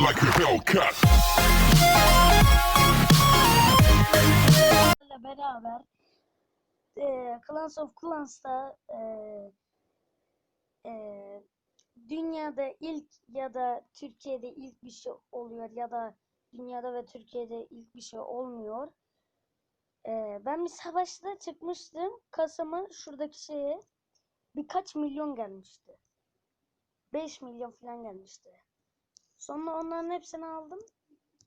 like a Hellcat. beraber e, Clans of Clans'ta e, e, dünyada ilk ya da Türkiye'de ilk bir şey oluyor ya da dünyada ve Türkiye'de ilk bir şey olmuyor. E, ben bir savaşta çıkmıştım. Kasama şuradaki şeye birkaç milyon gelmişti. 5 milyon falan gelmişti. Sonra onların hepsini aldım.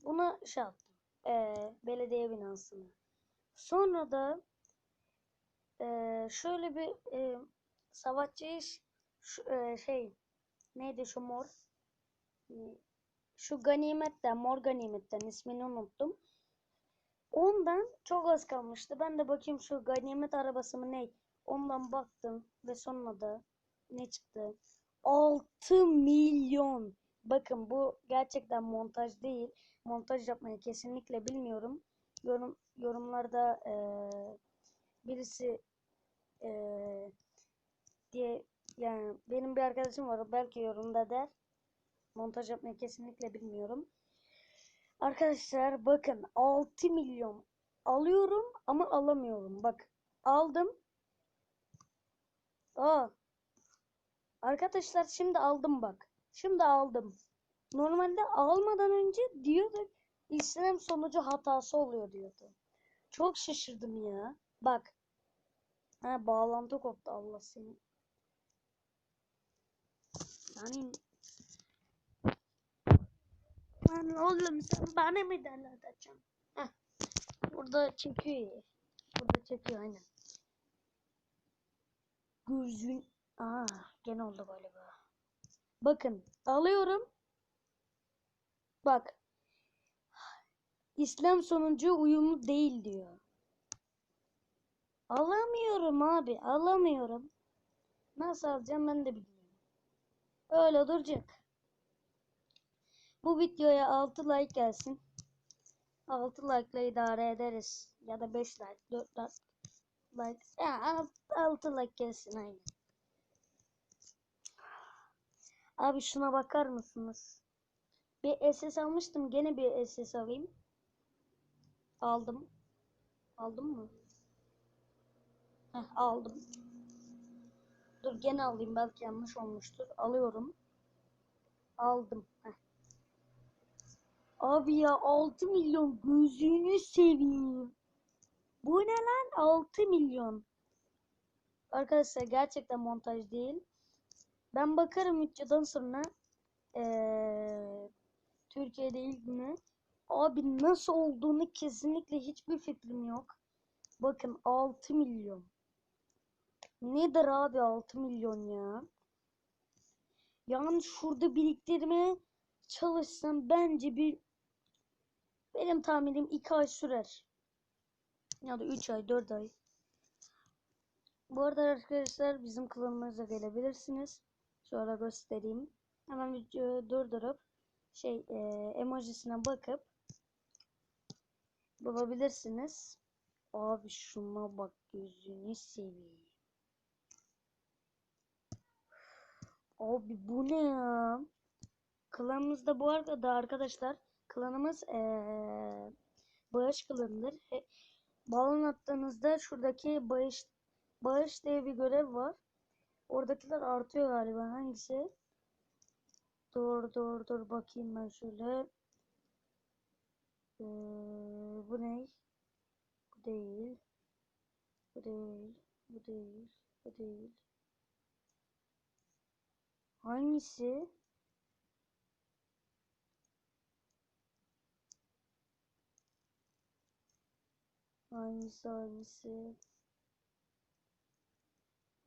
Buna şey yaptım. E, belediye binasını. Sonra da eee, şöyle bir eee savaşçı iş şu, eee, şey neydi şu mor Hmm, şu ganimetten mor ganimetten ismini unuttum. Ondan çok az kalmıştı. Ben de bakayım şu ganimet arabası mı ne? Ondan baktım ve sonra da ne çıktı? 6 milyon. Bakın bu gerçekten montaj değil. Montaj yapmayı kesinlikle bilmiyorum yorum yorumlarda eee, birisi eee, diye yani benim bir arkadaşım var belki yorumda der. Montaj yapmayı kesinlikle bilmiyorum. Arkadaşlar bakın 6 milyon alıyorum ama alamıyorum. Bak aldım. Aa. Arkadaşlar şimdi aldım bak. Şimdi aldım. Normalde almadan önce diyordu işlem sonucu hatası oluyor diyordu. Çok şaşırdım ya. Bak. Ha bağlantı koptu Allah seni. Yani Lan oğlum sen bana mı? Heh. Burada çekiyor. Burada çekiyor aynen. Gözün... Aa gene oldu galiba. Bakın alıyorum. Bak. İslam sonucu uyumlu değil diyor. Alamıyorum abi, alamıyorum. Nasıl alacağım ben de bilmiyorum. Öyle duracak. Bu videoya 6 like gelsin. 6 like ile idare ederiz. Ya da 5 like, 4 like. like. Ya 6 like gelsin aynen. Abi şuna bakar mısınız? Bir SS almıştım. Gene bir SS alayım. Aldım. Aldım mı? Heh, aldım. Dur gene alayım. Belki yanlış olmuştur. Alıyorum. Aldım. Heh. Abi ya 6 milyon gözünü seveyim. Bu ne lan? 6 milyon. Arkadaşlar gerçekten montaj değil. Ben bakarım videodan sonra eee Türkiye'de ilk günü. Abi nasıl olduğunu kesinlikle hiçbir fikrim yok. Bakın 6 milyon. Nedir abi 6 milyon ya? Yani şurada biriktirmeye çalışsam bence bir benim tahminim 2 ay sürer. Ya da 3 ay 4 ay. Bu arada arkadaşlar bizim klanımıza gelebilirsiniz. Şöyle göstereyim. Hemen videoyu durdurup şey e, emojisine bakıp bulabilirsiniz. Abi şuna bak gözünü seveyim. Abi bu ne ya? Klanımızda bu arada arkadaşlar klanımız ee, bağış klanıdır. He, balon attığınızda şuradaki bağış bağış diye bir görev var. Oradakiler artıyor galiba. Hangisi? Dur dur dur bakayım ben şöyle. Ee, bu ne? Bu değil. Bu değil. Bu değil. Bu değil. Hangisi? Hangisi hangisi?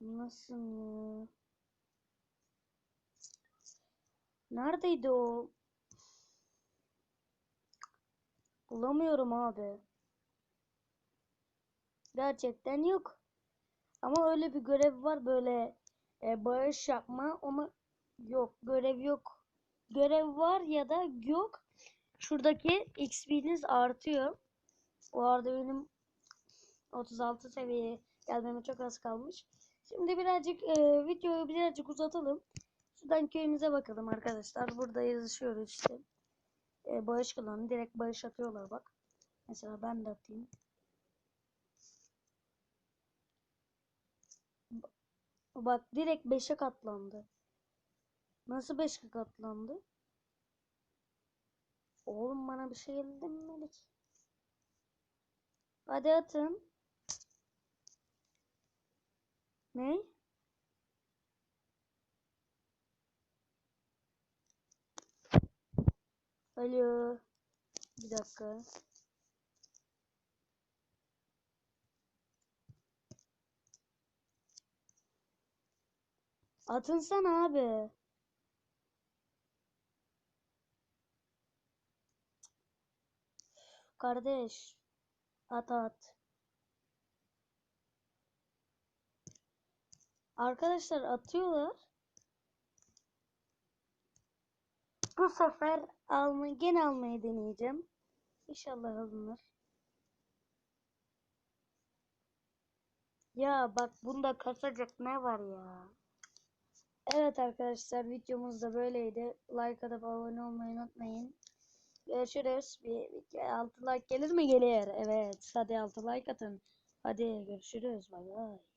Nasıl ya? Neredeydi o? Bulamıyorum abi. Gerçekten yok. Ama öyle bir görev var böyle e, bağış yapma ama yok görev yok. Görev var ya da yok. Şuradaki XP'niz artıyor. Bu arada benim 36 seviyeye gelmeme çok az kalmış. Şimdi birazcık e, videoyu birazcık uzatalım. Şuradan köyümüze bakalım arkadaşlar. Burada yazışıyoruz işte. e, bağış klanı direkt bağış atıyorlar bak. Mesela ben de atayım. Ba- Bak direkt 5'e katlandı. Nasıl 5'e katlandı? Oğlum bana bir şey geldi mi Melik? Hadi atın. Ne? Alo. Bir dakika. Atınsana abi. Kardeş. At at. Arkadaşlar atıyorlar. Bu sefer alma, gene almayı deneyeceğim. İnşallah alınır. Ya bak bunda kasacak ne var ya? Evet arkadaşlar videomuz da böyleydi. Like atıp abone olmayı unutmayın. Görüşürüz. Bir, bir 6 like gelir mi? Gelir. Evet. Hadi 6 like atın. Hadi görüşürüz. Bay bay.